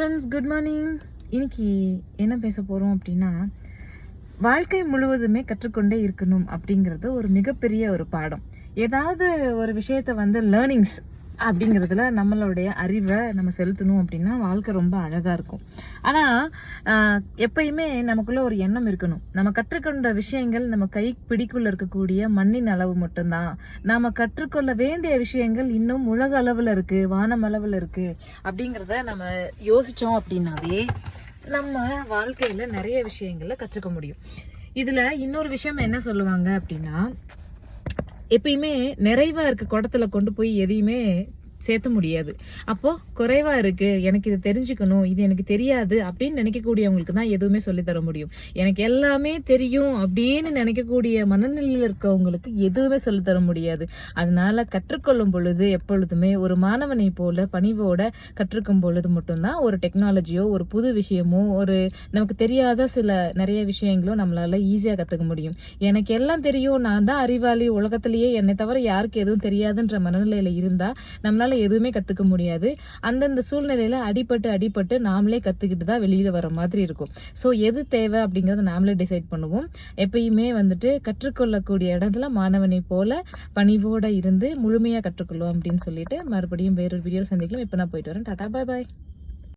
Friends good morning இன்னைக்கு என்ன பேச போகிறோம் அப்படின்னா வாழ்க்கை முழுவதுமே கற்றுக்கொண்டே இருக்கணும் அப்படிங்கிறது ஒரு மிகப்பெரிய ஒரு பாடம். ஏதாவது ஒரு விஷயத்தை வந்து லேர்னிங்ஸ் அப்படிங்கிறதுல நம்மளுடைய அறிவை நம்ம செலுத்தணும் அப்படின்னா வாழ்க்கை ரொம்ப அழகாக இருக்கும். ஆனால் எப்பயுமே நமக்குள்ளே ஒரு எண்ணம் இருக்கணும். நம்ம கற்றுக்கொண்ட விஷயங்கள் நம்ம கை பிடிக்குள்ள இருக்கக்கூடிய மண்ணின் அளவு மட்டும்தான். நாம் கற்றுக்கொள்ள வேண்டிய விஷயங்கள் இன்னும் உலக அளவில் இருக்குது வானம் அளவில் இருக்குது அப்படிங்கிறத நம்ம யோசித்தோம் அப்படின்னாவே நம்ம வாழ்க்கையில் நிறைய விஷயங்களை கற்றுக்க முடியும். இதில் இன்னொரு விஷயம் என்ன சொல்லுவாங்க அப்படின்னா எப்பயுமே நிறைவாக இருக்க குடத்துல கொண்டு போய் எதையுமே சேர்த்த முடியாது. அப்போ குறைவா இருக்கு. எனக்கு இது தெரிஞ்சுக்கணும். இது எனக்கு தெரியாது அப்படின்னு நினைக்கக்கூடியவங்களுக்கு தான் எதுவுமே சொல்லி தர முடியும். எனக்கு எல்லாமே தெரியும் அப்படின்னு நினைக்கக்கூடிய மனநிலையில் இருக்கவங்களுக்கு எதுவுமே சொல்லி தர முடியாது. அதனால கற்றுக்கொள்ளும் பொழுது எப்பொழுதுமே ஒரு மாணவனை போல பணிவோட கற்றுக்கும் பொழுது மட்டும்தான் ஒரு டெக்னாலஜியோ ஒரு புது விஷயமோ ஒரு நமக்கு தெரியாத சில நிறைய விஷயங்களோ நம்மளால ஈஸியா கத்துக்க முடியும். எனக்கு எல்லாம் தெரியும். நான் தான் அறிவாளி. உலகத்திலேயே என்னை தவிர யாருக்கு எதுவும் தெரியாதுன்ற மனநிலையில இருந்தா நம்மளால எதுவுமே கத்துக்க முடியாது. அந்தந்த சூழ்நிலையில அடிபட்டு அடிபட்டு நாமளே கத்துக்கிட்டு தான் வெளியில வர மாதிரி இருக்கும். ஸோ எது தேவை அப்படிங்கறத நாமளே டிசைட் பண்ணுவோம். எப்பயுமே வந்துட்டு கற்றுக்கொள்ளக்கூடிய இடத்துல மாணவனை போல பணிவோட இருந்து முழுமையா கற்றுக்கொள்வோம் அப்படின்னு சொல்லிட்டு மறுபடியும் வேறொரு வீடியோ சந்திக்கலாம். இப்போ நான் போயிட்டு வரேன். டாடா பாய் பாய்